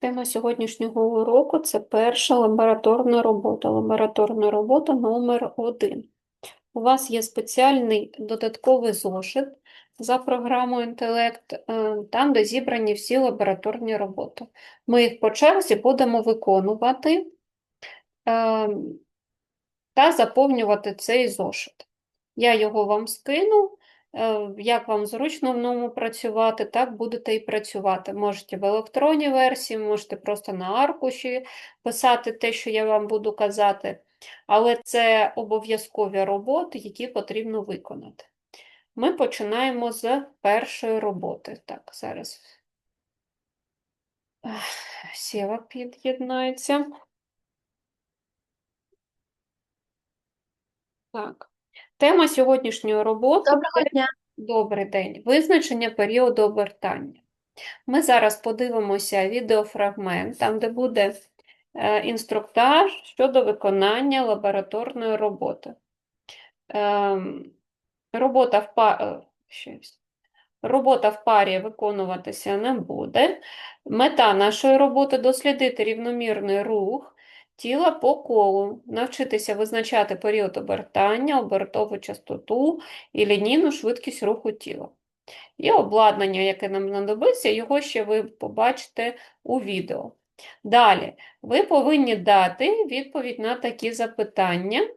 Тема сьогоднішнього уроку це перша лабораторна робота. Лабораторна робота номер один. У вас є спеціальний додатковий зошит за програмою інтелект, е, там, де зібрані всі лабораторні роботи. Ми їх по черзі будемо виконувати е, та заповнювати цей зошит. Я його вам скину. Е, як вам зручно в ньому працювати, так будете і працювати. Можете в електронній версії, можете просто на аркуші писати те, що я вам буду казати, але це обов'язкові роботи, які потрібно виконати. Ми починаємо з першої роботи. Так, зараз сіла під'єднається. Так. Тема сьогоднішньої роботи Доброго дня. Добрий день. Визначення періоду обертання. Ми зараз подивимося відеофрагмент, там, де буде е, інструктаж щодо виконання лабораторної роботи. Е, робота в па... е, Робота в парі виконуватися не буде. Мета нашої роботи дослідити рівномірний рух тіла по колу, навчитися визначати період обертання, обертову частоту і лінійну швидкість руху тіла. І обладнання, яке нам знадобиться, його ще ви побачите у відео. Далі, ви повинні дати відповідь на такі запитання.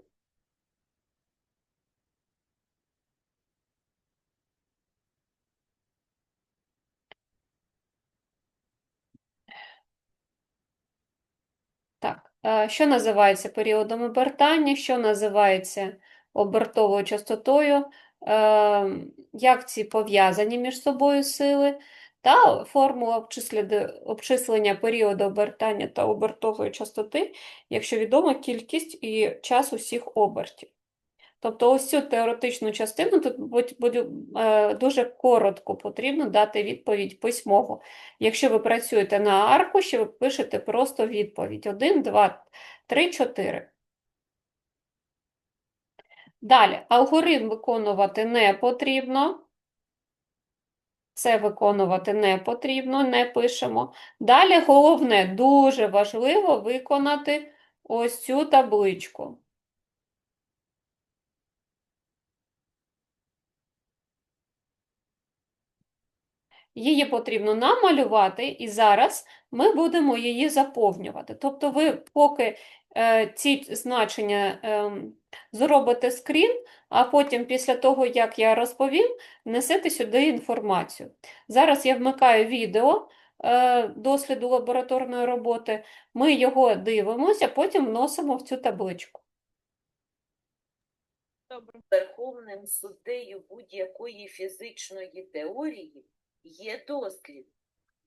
Так, е, що називається періодом обертання, що називається обертовою частотою, е, як ці пов'язані між собою сили, та формула обчислення періоду обертання та обертової частоти, якщо відома кількість і час усіх обертів. Тобто ось цю теоретичну частину тут буде дуже коротко потрібно дати відповідь письмово. Якщо ви працюєте на аркуші, ви пишете просто відповідь: 1, 2, 3, 4. Далі, алгоритм виконувати не потрібно. Це виконувати не потрібно, не пишемо. Далі головне, дуже важливо виконати ось цю табличку. Її потрібно намалювати, і зараз ми будемо її заповнювати. Тобто, ви поки е, ці значення е, зробите скрін, а потім, після того, як я розповім, несете сюди інформацію. Зараз я вмикаю відео е, досліду лабораторної роботи, ми його дивимося, потім вносимо в цю табличку. Верховним суддею будь-якої фізичної теорії є дослід.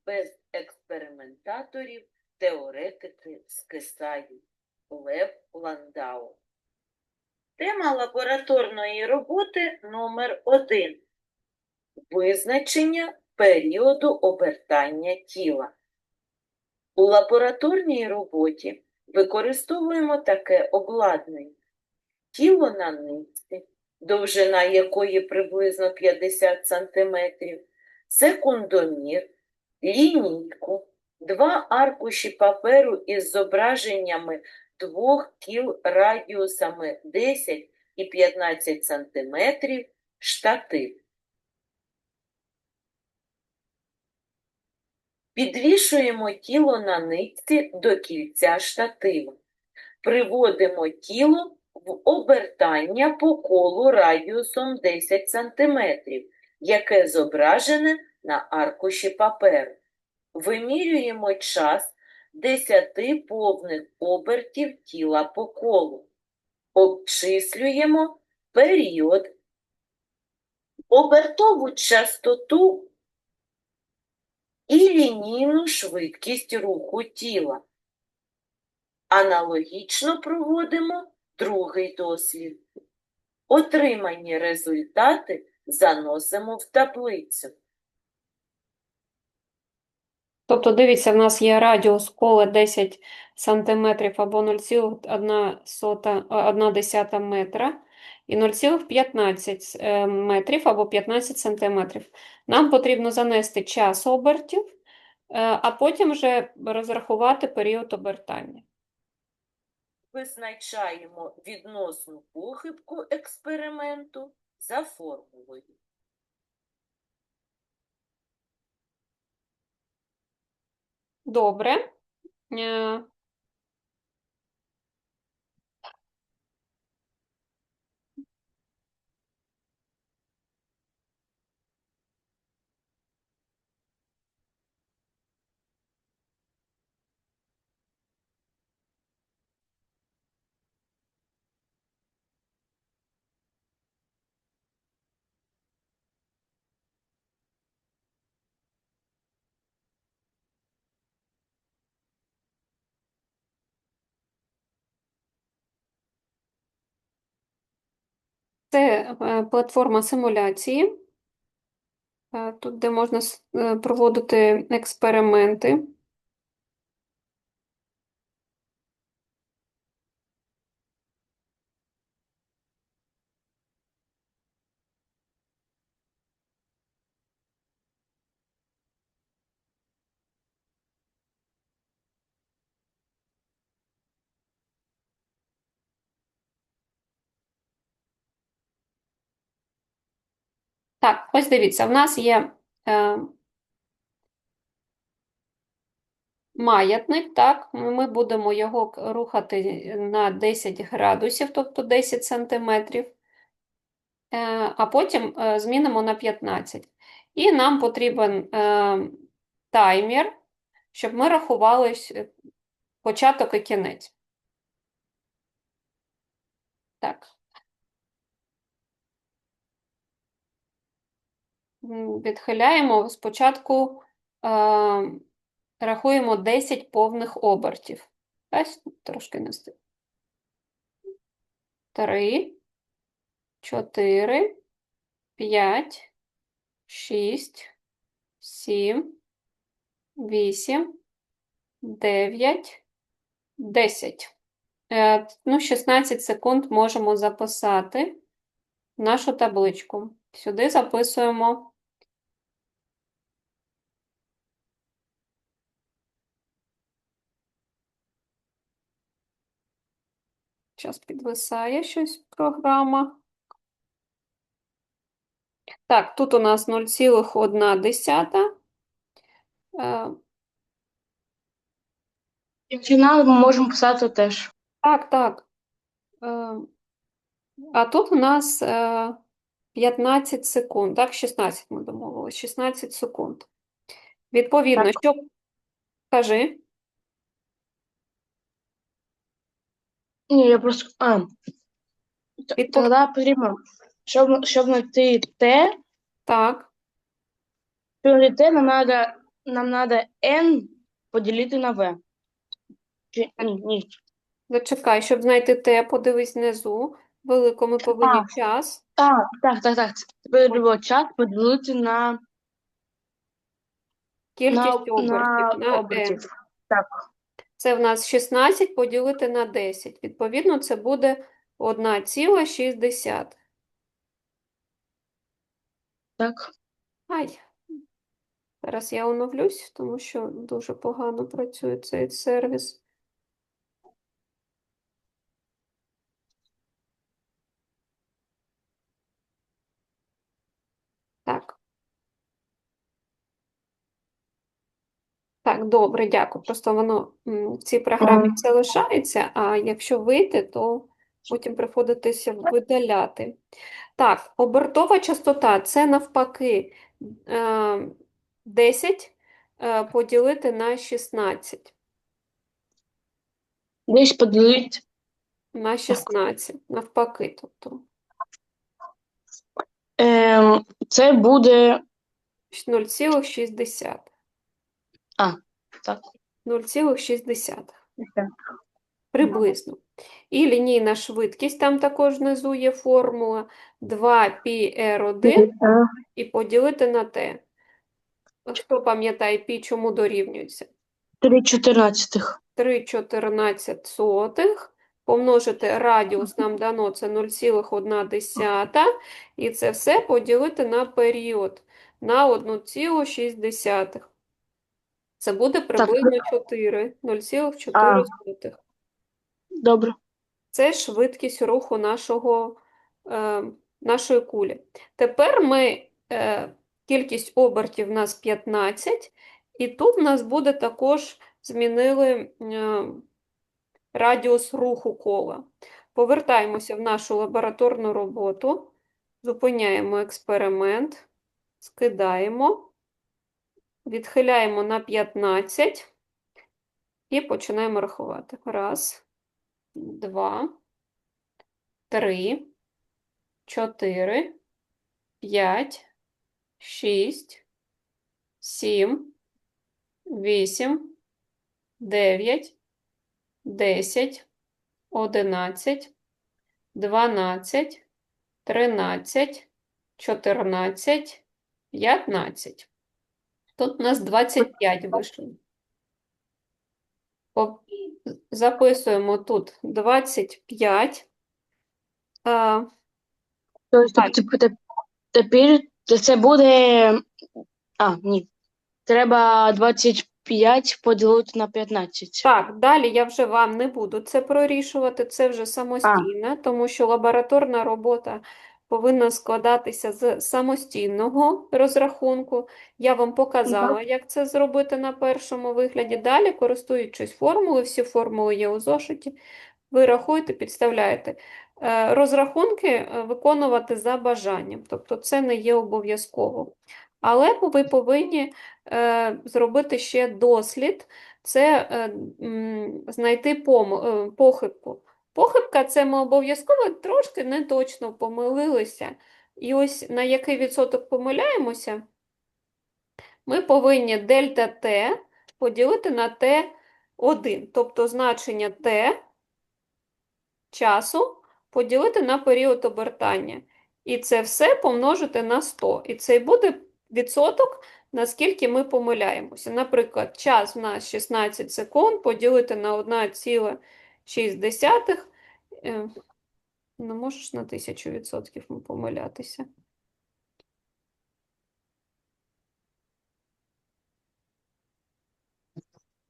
Без експериментаторів теоретики скисають. Лев Ландау. Тема лабораторної роботи номер 1 Визначення періоду обертання тіла. У лабораторній роботі використовуємо таке обладнання. Тіло на нитці, довжина якої приблизно 50 см, секундомір, лінійку, два аркуші паперу із зображеннями двох кіл радіусами 10 і 15 см, штатив. Підвішуємо тіло на нитці до кільця штатива. Приводимо тіло в обертання по колу радіусом 10 см яке зображене на аркуші паперу. Вимірюємо час 10 повних обертів тіла по колу. Обчислюємо період, обертову частоту і лінійну швидкість руху тіла. Аналогічно проводимо другий дослід. Отримані результати заносимо в таблицю. Тобто, дивіться, в нас є радіус кола 10 см або 0,1 метра і 0,15 е, метрів або 15 см. Нам потрібно занести час обертів а потім вже розрахувати період обертання. Визначаємо відносну похибку експерименту за формулою. Добре. Це е, платформа симуляції, е, тут, де можна е, проводити експерименти. Так, ось дивіться, в нас є е, маятник, так, ми будемо його рухати на 10 градусів, тобто 10 сантиметрів, е, а потім е, змінимо на 15. І нам потрібен е, таймер, щоб ми рахували початок і кінець. Так. Відхиляємо спочатку е, рахуємо 10 повних обертів. Ось трошки не встиг. Три, чотири, п'ять, шість, сім, вісім, дев'ять, десять. Е, Ну, 16 секунд можемо записати нашу табличку. Сюди записуємо Час підвисає щось програма. Так, тут у нас 0,1. Е, ми можемо писати теж. Так, так. Е, А тут у нас е, 15 секунд, так, 16 ми домовилися, 16 секунд. Відповідно, Так. що кажи, Ні, я просто. А, тоді потрібно, щоб, щоб знайти Т, так, щоб знайти Т, нам надо, нам надо N поділити на В. Чи, ні, ні. зачекай, щоб знайти те, подивись внизу, великому повинні А. час. А, так, так, так. Тепер треба час поділити на, Кількість на, обертів на на обертів. Так, Це в нас 16 поділити на 10. Відповідно, це буде 1,6. так. Ай. Зараз я оновлюсь, тому що дуже погано працює цей сервіс. Так. Так, добре, дякую. Просто воно в цій програмі це лишається, а якщо вийти, то потім приходитися видаляти. Так, обертова частота це навпаки е, 10 е, поділити на 16. Десь поділити. На 16, навпаки, тобто Ем, це буде 0,6. А, так. 0,6. Приблизно. І лінійна швидкість, там також внизу є формула 2πr1 і поділити на t. Хто пам'ятає π, чому дорівнюється? 3 чотирнадцятих. 3,14 помножити радіус нам дано це 0,1 і це все поділити на період на 1,6. Це буде приблизно 4, 0,4. Добре. Це швидкість руху нашого, е, нашої кулі. Тепер ми, е, кількість обертів в нас 15, і тут в нас буде також змінили е, радіус руху кола. Повертаємося в нашу лабораторну роботу, зупиняємо експеримент, скидаємо, відхиляємо на 15 і починаємо рахувати. Раз, два, три, чотири, п'ять, шість, сім, вісім, дев'ять, десять, одинадцять, дванадцять, тринадцять, чотирнадцять, п'ятнадцять. Тут у нас 25 вийшло. Записуємо тут 25. А, Тобто, типу, тепер це буде. А, ні. Треба 25 поділити на 15. Так, далі я вже вам не буду це прорішувати, це вже самостійно, тому що лабораторна робота повинна складатися з самостійного розрахунку. Я вам показала, як це зробити на першому вигляді. Далі, користуючись формулою, всі формули є у зошиті, ви рахуєте, підставляєте. Е, Розрахунки е, виконувати за бажанням, тобто це не є обов'язково. Але ви повинні е, зробити ще дослід, це знайти похибку. Похибка це ми обов'язково трошки неточно помилилися. І ось на який відсоток помиляємося, ми повинні дельта Т поділити на Т1, тобто значення Т часу поділити на період обертання. І це все помножити на 100. І це буде відсоток, наскільки ми помиляємося. Наприклад, час в нас 16 секунд поділити на 1,6. Е, Не можеш на 1000% помилятися.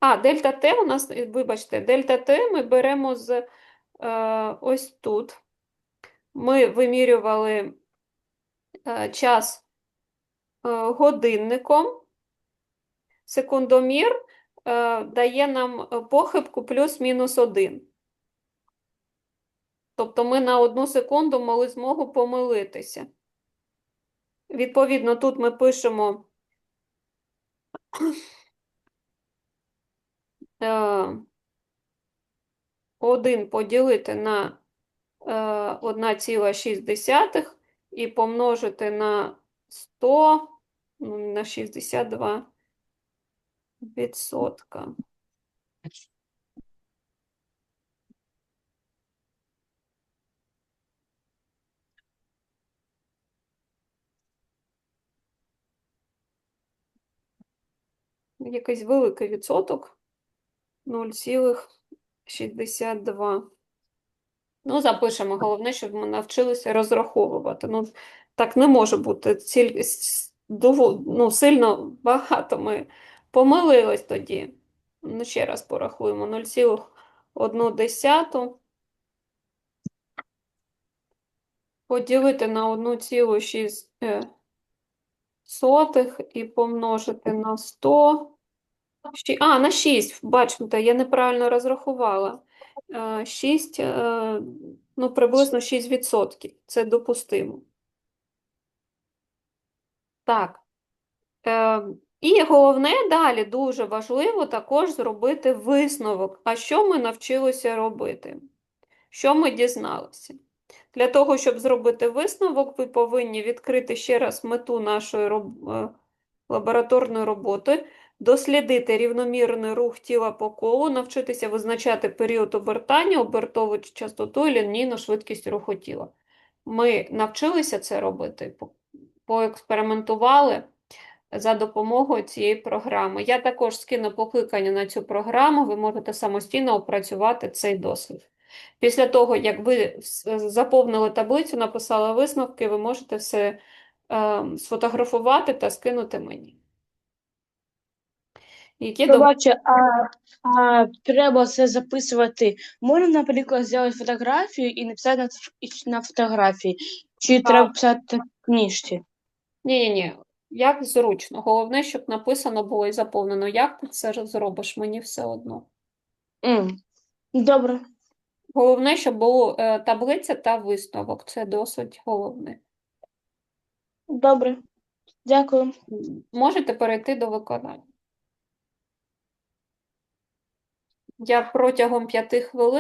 А, дельта Т у нас, е, вибачте, дельта Т ми беремо з е, ось тут. Ми вимірювали е, час е, годинником. Секундомір дає нам е, похибку плюс-мінус 1. Тобто ми на одну секунду мали змогу помилитися. Відповідно, тут ми пишемо е, 1 поділити на е, 1,6 і помножити на 100 ну, на 62 відсотка. Якийсь великий відсоток 0,62. Ну, запишемо. Головне, щоб ми навчилися розраховувати. Ну, так не може бути. Ціль, ну, сильно багато ми помилились тоді. Ну, ще раз порахуємо. 0,1 поділити на 1,6 і помножити на 100. А, на 6, бачите, я неправильно розрахувала. 6, ну, приблизно 6%. Це допустимо. Так. І головне далі, дуже важливо також зробити висновок. А що ми навчилися робити? Що ми дізналися? Для того, щоб зробити висновок, ви повинні відкрити ще раз мету нашої роб- е, лабораторної роботи, дослідити рівномірний рух тіла по колу, навчитися визначати період обертання, обертову частоту і лінійну швидкість руху тіла. Ми навчилися це робити, по- поекспериментували за допомогою цієї програми. Я також скину покликання на цю програму, ви можете самостійно опрацювати цей досвід. Після того, як ви заповнили таблицю, написали висновки, ви можете все е, сфотографувати та скинути мені. які Пробачте, а, а треба все записувати. Можна, наприклад, зробити фотографію і написати на, на фотографії? Чи Так. треба писати в книжці? Ні-ні-ні, як зручно. Головне, щоб написано було і заповнено. Як ти це зробиш, мені все одно. М, Добре. Головне, щоб було е, таблиця та висновок. Це досить головне. Добре. Дякую. Можете перейти до виконання. Я протягом п'яти хвилин